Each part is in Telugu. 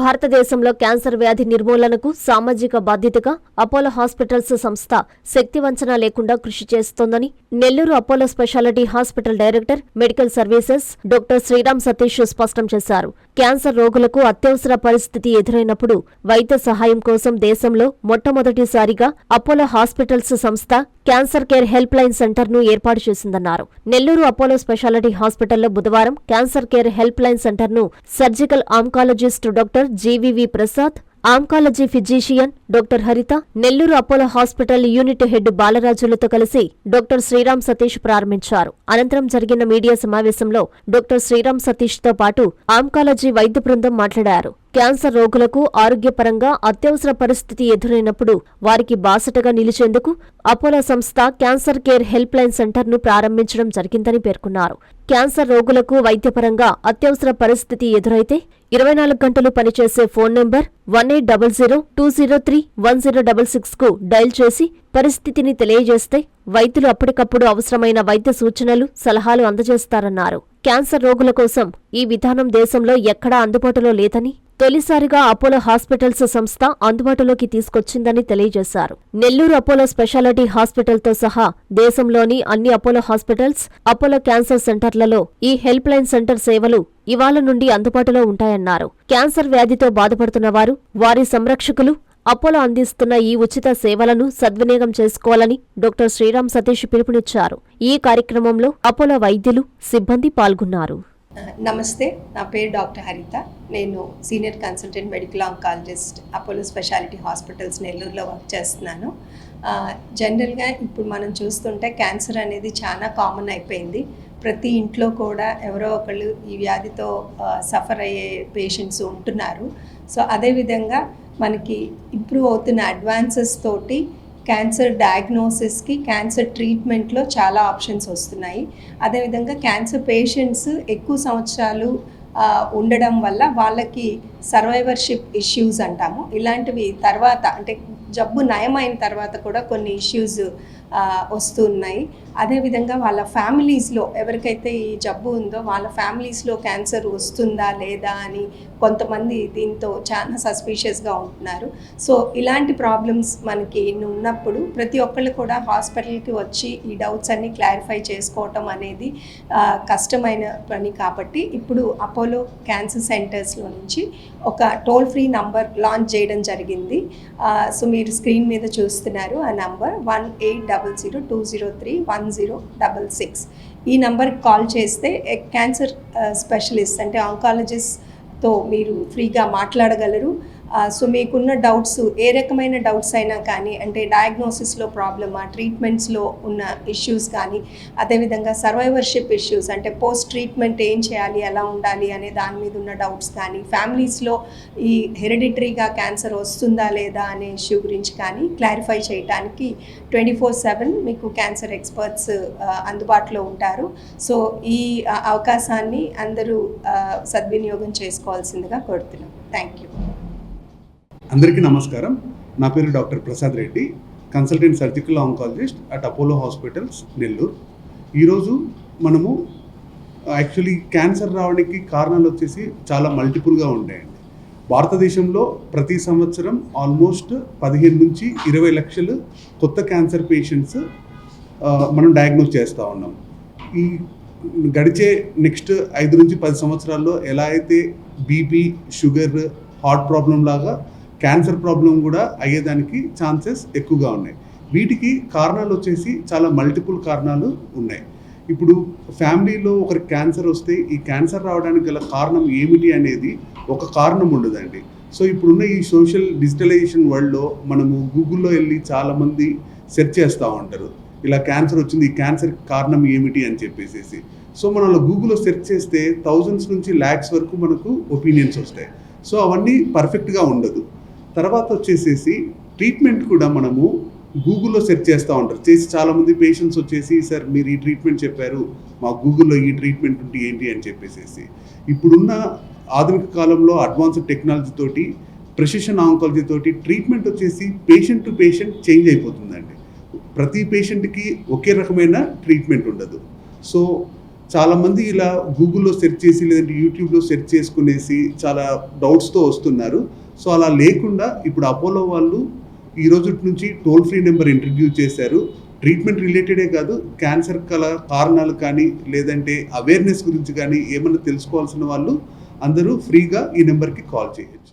భారతదేశంలో క్యాన్సర్ వ్యాధి నిర్మూలనకు సామాజిక బాధ్యతగా అపోలో హాస్పిటల్స్ సంస్థ శక్తివంచన లేకుండా కృషి చేస్తోందని Nellore Apollo speciality hospital director medical services doctor Sriram Satish స్పష్టం చేశారు. క్యాన్సర్ రోగులకు అత్యవసర పరిస్థితి ఎదురైనప్పుడు వైద్య సహాయం కోసం దేశంలో మొట్టమొదటిసారిగా అపోలో హాస్పిటల్స్ సంస్థ క్యాన్సర్ కేర్ హెల్ప్ లైన్ సెంటర్ను ఏర్పాటు చేసిందన్నారు. నెల్లూరు అపోలో స్పెషాలిటీ హాస్పిటల్లో బుధవారం క్యాన్సర్ కేర్ హెల్ప్ లైన్ సెంటర్ను surgical oncologist doctor GVV Prasad oncology physician doctor Haritha Nellore Apollo hospital unit head బాలరాజులతో కలిసి డాక్టర్ శ్రీరామ్ సతీష్ ప్రారంభించారు. అనంతరం జరిగిన మీడియా సమావేశంలో డాక్టర్ శ్రీరామ్ సతీష్తో పాటు ఆంకాలజీ వైద్య బృందం మాట్లాడారు. క్యాన్సర్ రోగులకు ఆరోగ్యపరంగా అత్యవసర పరిస్థితి ఎదురైనప్పుడు వారికి బాసటగా నిలిచేందుకు అపోలో సంస్థ క్యాన్సర్ కేర్ హెల్ప్ లైన్ సెంటర్ను ప్రారంభించడం జరిగిందని పేర్కొన్నారు. క్యాన్సర్ రోగులకు వైద్యపరంగా అత్యవసర పరిస్థితి ఎదురైతే ఇరవై నాలుగు గంటలు పనిచేసే phone number one eight double zero two zero three one zero double సిక్స్కు డయల్ చేసి పరిస్థితిని తెలియజేస్తే వైద్యులు అప్పటికప్పుడు అవసరమైన వైద్య సూచనలు సలహాలు అందజేస్తారన్నారు. క్యాన్సర్ రోగుల కోసం ఈ విధానం దేశంలో ఎక్కడా అందుబాటులో లేదని తొలిసారిగా అపోలో హాస్పిటల్స్ సంస్థ అందుబాటులోకి తీసుకొచ్చిందని తెలియజేశారు. నెల్లూరు అపోలో స్పెషాలిటీ హాస్పిటల్తో సహా దేశంలోని అన్ని అపోలో హాస్పిటల్స్ అపోలో క్యాన్సర్ సెంటర్లలో ఈ హెల్ప్ లైన్ సెంటర్ సేవలు ఇవాళ నుండి అందుబాటులో ఉంటాయన్నారు. క్యాన్సర్ వ్యాధితో బాధపడుతున్న వారు వారి సంరక్షకులు అపోలో అందిస్తున్న ఈ ఉచిత సేవలను సద్వినియోగం చేసుకోవాలని డాక్టర్ శ్రీరామ్ సతీష్ పిలుపునిచ్చారు. ఈ కార్యక్రమంలో అపోలో వైద్యులు సిబ్బంది పాల్గొన్నారు. నమస్తే నా పేరు డాక్టర్ హరిత. నేను senior consultant medical oncologist Apollo speciality hospitals నెల్లూరులో వర్క్ చేస్తున్నాను. జనరల్గా ఇప్పుడు మనం చూస్తుంటే క్యాన్సర్ అనేది చాలా కామన్ అయిపోయింది. ప్రతి ఇంట్లో కూడా ఎవరో ఒకళ్ళు ఈ వ్యాధితో సఫర్ అయ్యే పేషెంట్స్ ఉంటున్నారు. సో అదేవిధంగా మనకి ఇంప్రూవ్ అవుతున్న అడ్వాన్సెస్ తోటి క్యాన్సర్ డయాగ్నోసిస్కి క్యాన్సర్ ట్రీట్మెంట్లో చాలా ఆప్షన్స్ వస్తున్నాయి. అదేవిధంగా క్యాన్సర్ పేషెంట్స్ ఎక్కువ సంవత్సరాలు ఉండడం వల్ల వాళ్ళకి సర్వైవర్షిప్ ఇష్యూస్ అంటాము. ఇలాంటివి తర్వాత అంటే జబ్బు నయమైన తర్వాత కూడా కొన్ని ఇష్యూస్ వస్తున్నాయి అదేవిధంగా వాళ్ళ ఫ్యామిలీస్లో ఎవరికైతే ఈ జబ్బు ఉందో వాళ్ళ ఫ్యామిలీస్లో క్యాన్సర్ వస్తుందా లేదా అని కొంతమంది దీంతో చాలా సస్పీషియస్గా ఉంటున్నారు. సో ఇలాంటి ప్రాబ్లమ్స్ మనకి ఉన్నప్పుడు ప్రతి ఒక్కళ్ళు కూడా హాస్పిటల్కి వచ్చి ఈ డౌట్స్ అన్ని క్లారిఫై చేసుకోవటం అనేది కష్టమైన పని కాబట్టి ఇప్పుడు అపోలో క్యాన్సర్ సెంటర్స్లో నుంచి ఒక టోల్ ఫ్రీ నంబర్ లాంచ్ చేయడం జరిగింది. సో మీరు మీరు స్క్రీన్ మీద చూస్తున్నారు ఆ number one eight double zero two zero three one zero double six. ఈ నంబర్కి కాల్ చేస్తే క్యాన్సర్ స్పెషలిస్ట్ అంటే ఆంకాలజిస్ట్తో మీరు ఫ్రీగా మాట్లాడగలరు. సో మీకున్న డౌట్స్ ఏ రకమైన డౌట్స్ అయినా కానీ అంటే డయాగ్నోసిస్లో ప్రాబ్లమా ట్రీట్మెంట్స్లో ఉన్న ఇష్యూస్ కానీ అదేవిధంగా సర్వైవర్షిప్ ఇష్యూస్ అంటే పోస్ట్ ట్రీట్మెంట్ ఏం చేయాలి ఎలా ఉండాలి అనే దాని మీద ఉన్న డౌట్స్ కానీ ఫ్యామిలీస్లో ఈ హెరిడిటరీగా క్యాన్సర్ వస్తుందా లేదా అనే ఇష్యూ గురించి కానీ క్లారిఫై చేయడానికి ట్వంటీ ఫోర్ సెవెన్ మీకు క్యాన్సర్ ఎక్స్పర్ట్స్ అందుబాటులో ఉంటారు. సో ఈ అవకాశాన్ని అందరూ సద్వినియోగం చేసుకోవాల్సిందిగా కోరుతున్నాం. థ్యాంక్ యూ అందరికీ నమస్కారం. నా పేరు doctor Prasad Reddy consultant surgical oncologist at Apollo hospitals Nellore. ఈరోజు మనము యాక్చువల్లీ క్యాన్సర్ రావడానికి కారణాలు వచ్చేసి చాలా మల్టిపుల్గా ఉంటాయండి. భారతదేశంలో ప్రతి సంవత్సరం ఆల్మోస్ట్ పదిహేను నుంచి ఇరవై లక్షలు కొత్త క్యాన్సర్ పేషెంట్స్ మనం డయాగ్నోస్ చేస్తూ ఉన్నాం. ఈ గడిచే నెక్స్ట్ ఐదు నుంచి పది సంవత్సరాల్లో ఎలా అయితే బీపీ షుగర్ హార్ట్ ప్రాబ్లం లాగా క్యాన్సర్ ప్రాబ్లం కూడా అయ్యేదానికి ఛాన్సెస్ ఎక్కువగా ఉన్నాయి. వీటికి కారణాలు వచ్చేసి చాలా మల్టిపుల్ కారణాలు ఉన్నాయి. ఇప్పుడు ఫ్యామిలీలో ఒకరికి క్యాన్సర్ వస్తే ఈ క్యాన్సర్ రావడానికి గల కారణం ఏమిటి అనేది ఒక కారణం ఉండదండి. సో ఇప్పుడున్న ఈ సోషల్ డిజిటలైజేషన్ వరల్డ్లో మనము గూగుల్లో వెళ్ళి చాలామంది సెర్చ్ చేస్తూ ఉంటారు. ఇలా క్యాన్సర్ వచ్చింది ఈ క్యాన్సర్ కారణం ఏమిటి అని చెప్పేసి సో మనం అలా గూగుల్లో సెర్చ్ చేస్తే థౌజండ్స్ నుంచి ల్యాక్స్ వరకు మనకు ఒపీనియన్స్ వస్తాయి. సో అవన్నీ పర్ఫెక్ట్గా ఉండదు. తర్వాత వచ్చేసేసి ట్రీట్మెంట్ కూడా మనము గూగుల్లో సెర్చ్ చేస్తూ ఉంటారు చేసి చాలామంది పేషెంట్స్ వచ్చేసి సార్ మీరు ఈ ట్రీట్మెంట్ చెప్పారు మా గూగుల్లో ఈ ట్రీట్మెంట్ ఉంటే ఏంటి? అని చెప్పేసేసి. ఇప్పుడున్న ఆధునిక కాలంలో అడ్వాన్స్డ్ టెక్నాలజీ తోటి ప్రెసిషన్ ఆంకాలజీ తోటి ట్రీట్మెంట్ వచ్చేసి పేషెంట్ టు పేషెంట్ చేంజ్ అయిపోతుందండి. ప్రతి పేషెంట్కి ఒకే రకమైన ట్రీట్మెంట్ ఉండదు. సో చాలామంది ఇలా గూగుల్లో సెర్చ్ చేసి లేదంటే యూట్యూబ్లో సెర్చ్ చేసుకునేసి చాలా డౌట్స్తో వస్తున్నారు. సో అలా లేకుండా ఇప్పుడు అపోలో వాళ్ళు ఈ రోజు నుంచి టోల్ ఫ్రీ నెంబర్ ఇంట్రడ్యూస్ చేశారు. ట్రీట్మెంట్ రిలేటెడే కాదు క్యాన్సర్ కల కారణాలు కానీ లేదంటే అవేర్నెస్ గురించి కానీ ఏమైనా తెలుసుకోవాల్సిన వాళ్ళు అందరూ ఫ్రీగా ఈ నెంబర్కి కాల్ చేయొచ్చు.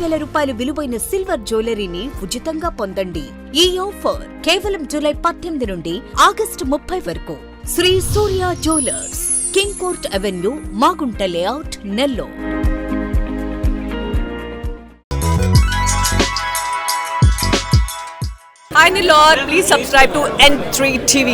వేల రూపాయల విలువైన సిల్వర్ జ్యువెలరీని ఉచితంగా పొందండి. ఈ ఆఫర్ కేవలం జూలై పద్దెనిమిది నుండి ఆగస్టు ముప్పై వరకు. Shri Surya jewellers king court avenue Magunta layout Nellore. Hi Nilor, please subscribe to N3 TV.